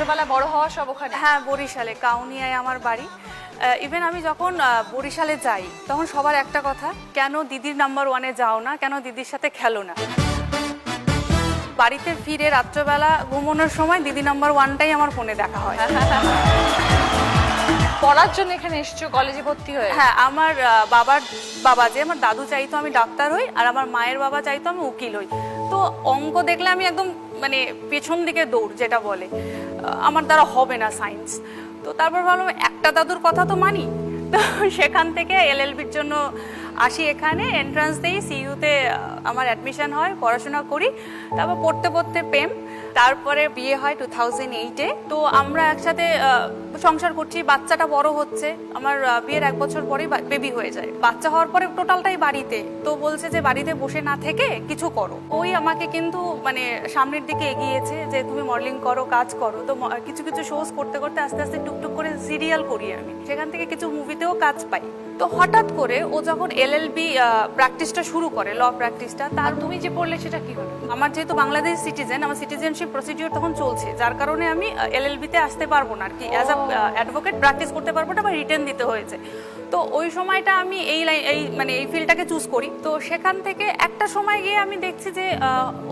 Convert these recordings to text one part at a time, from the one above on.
ছোটবেলা বড় হওয়া সব ওখানে। হ্যাঁ বরিশালে কাউনিয়ায় আমার বাড়ি। ইভেন আমি যখন বরিশালে যাই তখন সবার একটা কথা কেন দিদির নাম্বার ওয়ানে যাও না কেন দিদির সাথে খেলো না? বাড়িতে ফিরে রাত্রেবেলা ঘুমানোর সময় দিদি নাম্বার ওয়ানটাই আমার ফোনে দেখা হয়। পড়ার জন্য এখানে এসছো কলেজে ভর্তি হয়ে? হ্যাঁ আমার বাবার বাবা যে আমার দাদু চাইতো আমি ডাক্তার হই আর আমার মায়ের বাবা চাইতো আমি উকিল হই। তো অঙ্ক দেখলে আমি একদম মানে পেছন দিকে দৌড় যেটা বলে। আমার দ্বারা হবে না সায়েন্স। তো তারপর ভাবলাম, একটা দাদুর কথা তো মানি। তো সেখান থেকে এলএলবির জন্য আসি এখানে এন্ট্রান্স দিই সিইউতে আমার অ্যাডমিশন হয়, পড়াশোনা করি, তারপর পড়তে পড়তে প্রেম। তারপরে বিয়ে হয় টু থাউজেন্ড এইটে তো আমরা একসাথে সংসার করছি, বাচ্চাটা বড় হচ্ছে, আমার বিয়ের এক বছর পরেই বেবি হয়ে যায়। বাচ্চা হওয়ার পরে টোটালটাই বাড়িতে। তো বলছে যে বাড়িতে বসে না থেকে কিছু করো। ওই আমাকে কিন্তু মানে সামনের দিকে এগিয়েছে যে তুমি মডেলিং করো, কাজ করো। তো কিছু কিছু শোজ করতে করতে আস্তে আস্তে টুকটুক করে সিরিয়াল করি আমি। সেখান থেকে কিছু মুভিতেও কাজ পাই। তো হঠাৎ করে ও যখন এলএলবি প্র্যাকটিসটা শুরু করে ল প্র্যাকটিসটা তার তুমি যে পড়লে সেটা কি হলো আমার যেহেতু বাংলাদেশ সিটিজেন আমার সিটিজেনশিপ প্রসিডিওর তখন চলছে, যার কারণে আমি এলএলবিতে আসতে পারব না আর কি অ্যাজ আ অ্যাডভোকেট প্র্যাকটিস করতে পারব না, বা রিটার্ন দিতে হয়েছে। তো ওই সময়টা আমি এই লাইন এই মানে এই ফিল্ডটাকে চুজ করি। তো সেখান থেকে একটা সময় গিয়ে আমি দেখছি যে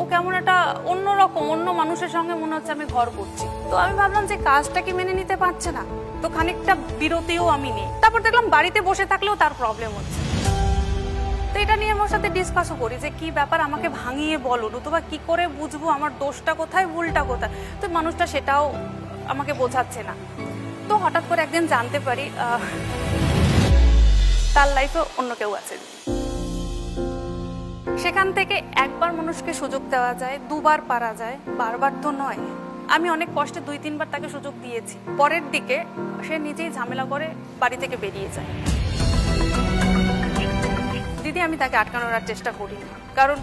ও কেমন একটা অন্যরকম, অন্য মানুষের সঙ্গে মনে হচ্ছে আমি ঘর করছি। তো আমি ভাবলাম যে কাজটা কি মেনে নিতে পারছে না। তো খানিকটা বিরতিও আমি নিই। তারপর দেখলাম বাড়িতে বসে থাকলেও তার প্রবলেম হচ্ছে। তো এটা নিয়ে আমার সাথে ডিসকাসও করি যে কি ব্যাপার আমাকে ভাঙিয়ে বলো, নতুবা কি করে বুঝব আমার দোষটা কোথায়, ভুলটা কোথায়? তো মানুষটা সেটাও আমাকে বোঝাচ্ছে না। তো হঠাৎ করে একদিন জানতে পারি তার লাইফে অন্য কেউ আছে। সেখান থেকে একবার মানুষকে সুযোগ দেওয়া যায়, দুবার পারা যায়, বারবার তো নয়। আমি অনেক কষ্টে দুই, তিনবার তাকে সুযোগ দিয়েছি। পরের দিকে সে নিজেই ঝামেলা করে বাড়ি থেকে বেরিয়ে যায়। দিদি, আমি তাকে আটকানোর আর চেষ্টা করি না। কারণ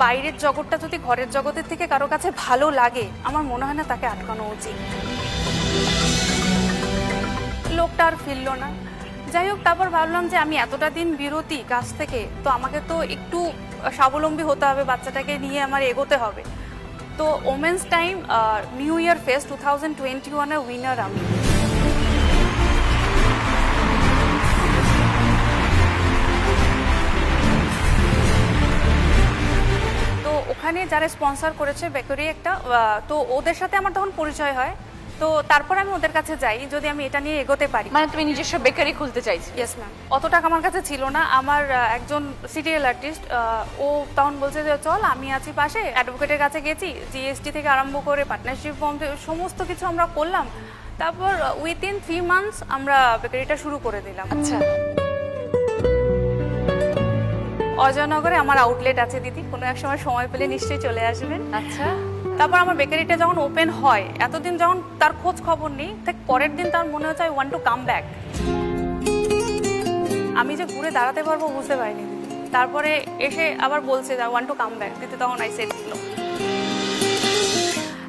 বাইরের জগৎটা যদি ঘরের জগতের থেকে কারও কাছে ভালো লাগে, আমার মনে হয় না তাকে আটকানো উচিত। লোকটা আর ফিরল না। যাই হোক, তারপর ভাবলাম যে আমি এতটা দিন বিরতি কাজ থেকে, তো আমাকে তো একটু স্বাবলম্বী হতে হবে, বাচ্চাটাকে নিয়ে আমার এগোতে হবে। তো women's time new year fest two thousand twenty ওয়ানের উইনার আমি। ওখানে যারা স্পন্সর করেছে বেকারি একটা তো ওদের সাথে আমার তখন পরিচয় হয়। তো তারপর আমি ওদের কাছে যাই যদি আমি এটা নিয়ে এগোতে পারি। মানে তুমি নিজস্ব বেকারি খুলতে চাইছো? ইয়েস ম্যাম অত টাকা আমার কাছে ছিল না। আমার একজন সিরিয়াল আর্টিস্ট ও তখন বলছে যে চল আমি আছি পাশে। অ্যাডভোকেটের কাছে গেছি। জিএসটি থেকে আরম্ভ করে পার্টনারশিপ ফর্ম সমস্ত কিছু আমরা করলাম। তারপর উইথিন থ্রি মান্থস আমরা বেকারিটা শুরু করে দিলাম। আচ্ছা। অজয়নগরে আমার আউটলেট আছে দিদি। কোনো এক সময় সময় পেলে নিশ্চয়ই চলে আসবেন। আচ্ছা। তারপর আমার বেকারিটা যখন ওপেন হয় এতদিন যখন তার খোঁজ খবর নেই ঠিক পরের দিন তার মনে হচ্ছে I want to come back আমি যে ঘুরে দাঁড়াতে পারব বুঝতে পারিনি। তারপরে এসে আবার বলছে I want to come back দিতে তখন আই সেট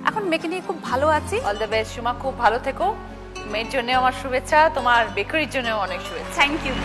এখন মেয়েকে নিয়ে খুব ভালো আছি। অল দ্য বেস্ট সুমা খুব ভালো থেকো। মেয়ের জন্য আমার শুভেচ্ছা তোমার বেকারির জন্য অনেক শুভেচ্ছা। Thank you